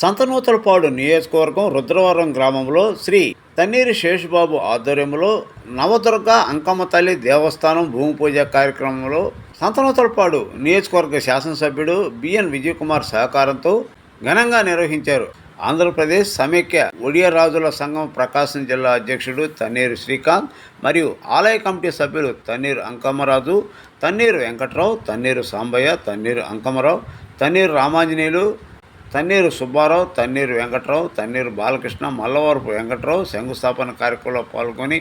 సంతనూతలపాడు నియోజకవర్గం రుద్రవరం గ్రామంలో శ్రీ తన్నీరు శేషుబాబు ఆధ్వర్యంలో నవదుర్గ అంకమ్మ తల్లి దేవస్థానం భూమి పూజ కార్యక్రమంలో సంతనూతలపాడు నియోజకవర్గ శాసనసభ్యుడు బిఎన్ విజయకుమార్ సహకారంతో ఘనంగా నిర్వహించారు. ఆంధ్రప్రదేశ్ సమైక్య ఒడియా రాజుల సంఘం ప్రకాశం జిల్లా అధ్యక్షుడు తన్నీరు శ్రీకాంత్ మరియు ఆలయ కమిటీ సభ్యులు తన్నీరు అంకమ్మరాజు తన్నీరు వెంకట్రావు తన్నీరు సాంబయ్య తన్నీరు అంకమ్మరావు తన్నీరు రామాంజనేయులు తన్నీరు సుబ్బారావు తన్నీరు వెంకట్రావు తన్నీరు బాలకృష్ణ మల్లవరపు వెంకట్రావు శంకుస్థాపన కార్యక్రమంలో పాల్గొని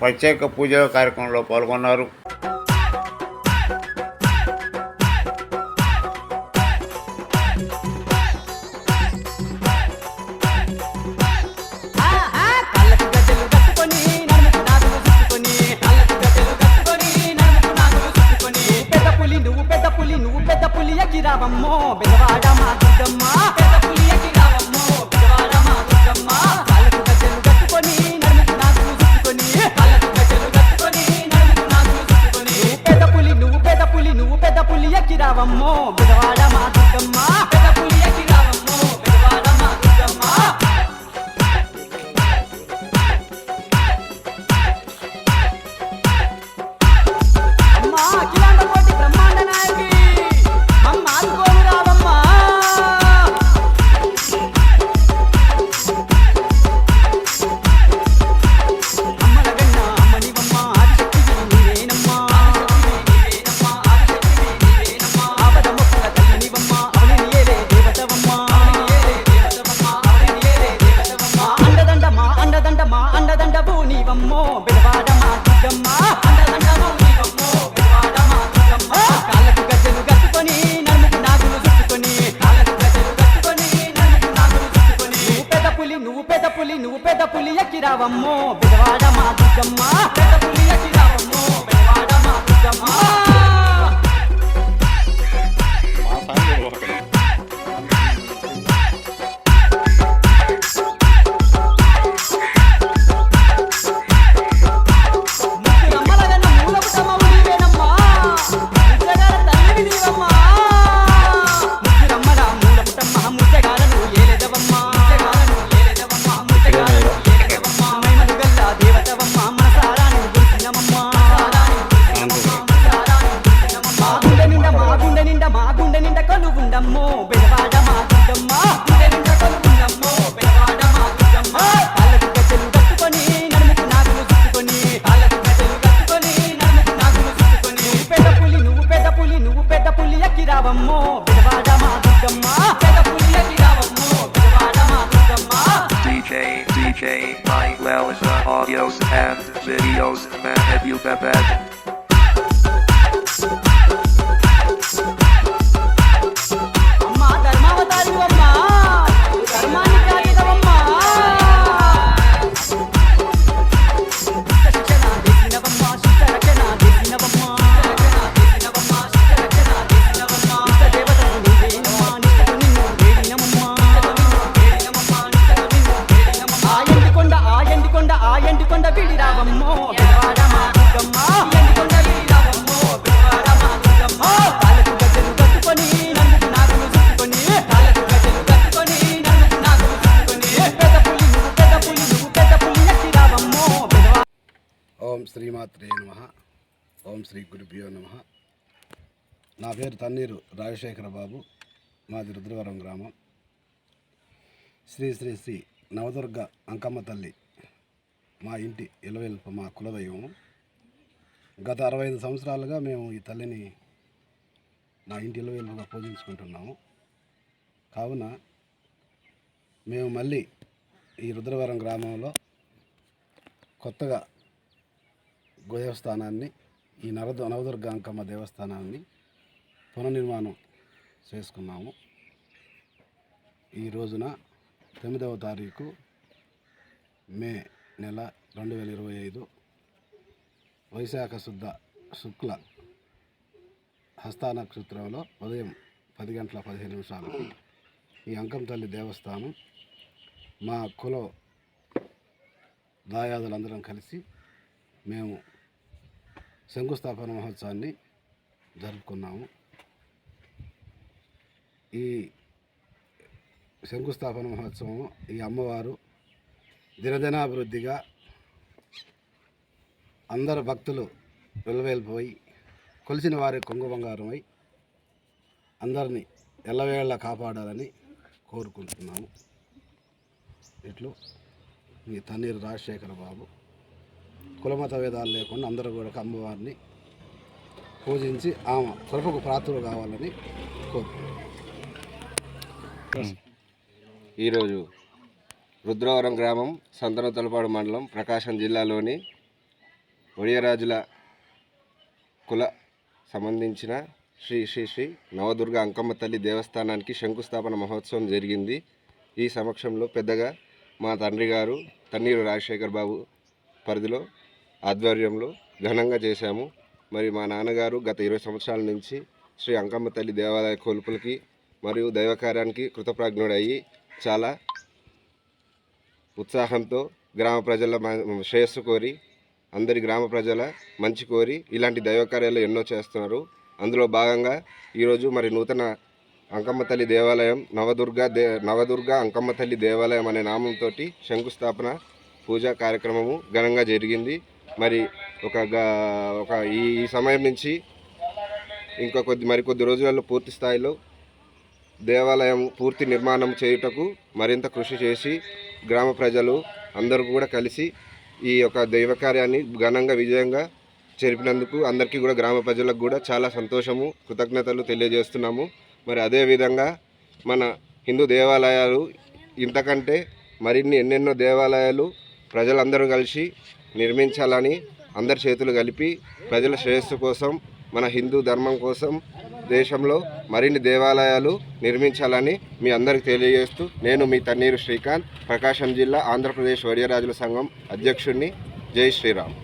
ప్రత్యేక పూజల కార్యక్రమంలో పాల్గొన్నారు. ఎక్కిరావమ్మో బిడవాడ మా దుర్గమ్మ పెద్ద పులి videos, man, have you been bad? ఓం శ్రీమాత్రే నమ. ఓం శ్రీ గురుభ్యో నమ. నా పేరు తన్నీరు రాజశేఖర బాబు మాది రుద్రవరం గ్రామం. శ్రీ శ్రీ శ్రీ నవదుర్గ అంకమ్మ తల్లి. మా ఇంటి ఇలవెల్పు మా కులదైవం. గత అరవై ఐదు సంవత్సరాలుగా మేము ఈ తల్లిని నా ఇంటి ఇలవెల్పుగా పూజించుకుంటున్నాము. కావున మేము మళ్ళీ ఈ రుద్రవరం గ్రామంలో కొత్తగా దేవస్థానాన్ని ఈ నరదు నవదుర్గాంకమ్మ దేవస్థానాన్ని పునర్నిర్మాణం చేసుకున్నాము. ఈ రోజున తొమ్మిదవ తారీఖు మే నెల రెండు వేల ఇరవై ఐదు వైశాఖ శుద్ధ శుక్ల హస్తా నక్షత్రంలో ఉదయం పది గంటల పదిహేను నిమిషాలకు ఈ అంకం తల్లి దేవస్థానం మా కుల దాయాదులందరం కలిసి మేము శంకుస్థాపన మహోత్సవాన్ని జరుపుకున్నాము. ఈ శంకుస్థాపన మహోత్సవం ఈ అమ్మవారు దినదినాభివృద్ధిగా అందరు భక్తులు వెలవేలిపోయి కొలిచిన వారి కొంగు బంగారమై అందరినీ ఎల్లవేళ కాపాడాలని కోరుకుంటున్నాము. ఇట్లు మీ తన్నీరు రాజశేఖర బాబు కులమత వేదాలు లేకుండా అందరూ కూడా అమ్మవారిని పూజించి ఆమె కృపకు ప్రాతులు కావాలని కోరుకుంటున్నాం ఈరోజు రుద్రవరం గ్రామం సంతన తలపాడు మండలం ప్రకాశం జిల్లాలోని ఒడియరాజుల కుల సంబంధించిన శ్రీ శ్రీ శ్రీ నవదుర్గ అంకమ్మ తల్లి దేవస్థానానికి శంకుస్థాపన మహోత్సవం జరిగింది. ఈ సమక్షంలో పెద్దగా మా తండ్రి గారు తన్నీరు రాజశేఖర్ బాబు పరిధిలో ఆధ్వర్యంలో ఘనంగా చేశాము. మరి మా నాన్నగారు గత ఇరవై సంవత్సరాల నుంచి శ్రీ అంకమ్మ తల్లి దేవాలయ కొలుపులకి మరియు దైవ కార్యానికి కృతప్రాజ్ఞుడయ్యి చాలా ఉత్సాహంతో గ్రామ ప్రజల మ- శ్రేయస్సు కోరి అందరి గ్రామ ప్రజల మంచి కోరి ఇలాంటి దైవ కార్యాలు ఎన్నో చేస్తున్నారు. అందులో భాగంగా ఈరోజు మరి నూతన అంకమ్మ తల్లి దేవాలయం నవదుర్గ దే నవదుర్గ అంకమ్మ తల్లి దేవాలయం అనే నామంతో శంకుస్థాపన పూజా కార్యక్రమము ఘనంగా జరిగింది. మరి ఒక గా- ఒక ఈ ఈ సమయం నుంచి ఇంకా కొద్ది మరికొద్ది రోజులలో పూర్తి స్థాయిలో దేవాలయం పూర్తి నిర్మాణం చేయుటకు మరింత కృషి చేసి గ్రామ ప్రజలు అందరూ కూడా కలిసి ఈ యొక్క దైవ కార్యాన్ని ఘనంగా విజయంగా జరిపినందుకు అందరికీ కూడా గ్రామ ప్రజలకు కూడా చాలా సంతోషము కృతజ్ఞతలు తెలియజేస్తున్నాము. మరి అదేవిధంగా మన హిందూ దేవాలయాలు ఇంతకంటే మరిన్ని ఎన్నెన్నో దేవాలయాలు ప్రజలందరూ కలిసి నిర్మించాలని అందరి చేతులు కలిపి ప్రజల శ్రేయస్సు కోసం మన హిందూ ధర్మం కోసం దేశంలో మరిన్ని దేవాలయాలు నిర్మించాలని మీ అందరికి తెలియజేస్తూ నేను మీ తన్నీరు శ్రీకాంత్ ప్రకాశం జిల్లా ఆంధ్రప్రదేశ్ వడియరాజుల సంఘం అధ్యక్షుడిని జై శ్రీరామ్.